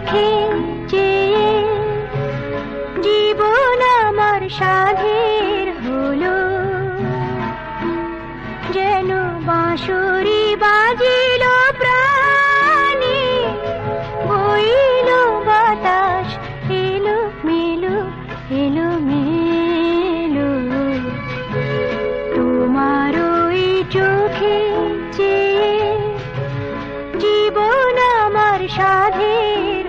চোখে যে জীবন আমার সাধের হলো। যেন বাঁশুরি বাজিল প্রাণে, বইল বাতাস, এলো মেলো এলো মেলো। তোমার ওই চোখে যে জীবন আমার সাধের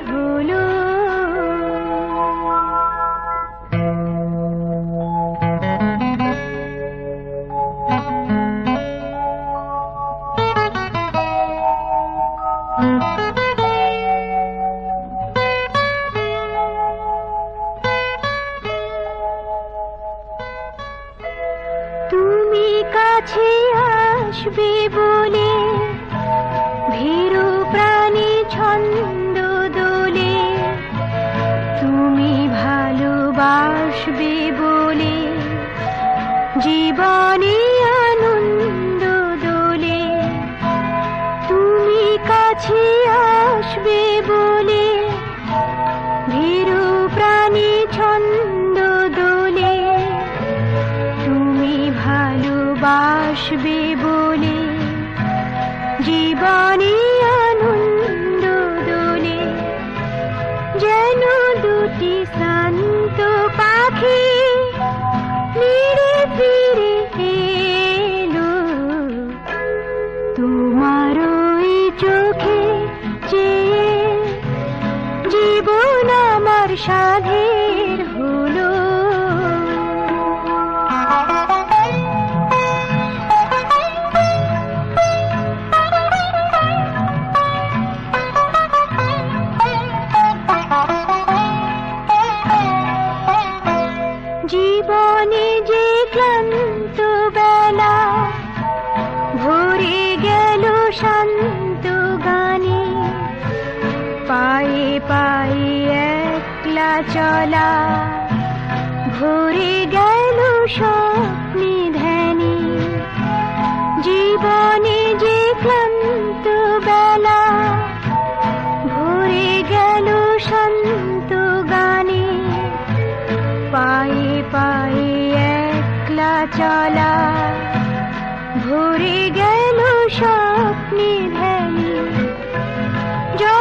তুমি কাছে আসবে বলে ভীরু প্রাণী ছন্দ দোলে। তুমি ভালোবাসবে বলে জীবনে কাছে আসবে বলে, ভীরু প্রাণী ছন্দ দোলে, তুমি ভালোবাসবে বলে, জীবনে আনন্দ দোলে, যেন দুটি শান্ত পাখি ফিরে ফিরে এলো। তোমার ওই চোখে চেয়ে জীবন আমার সাধের পায়ে একলা চলা। ভরে গেল স্বপ্নে ধ্যানে। জীবনে যে ক্লান্ত বেলা, ভরে গেল শান্ত গানে। পায়ে পায়ে একলা চলা। ভরে গেল স্বপ্নে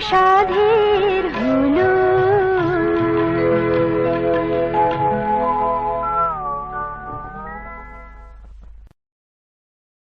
চেয়ে জীবন আমার সাধের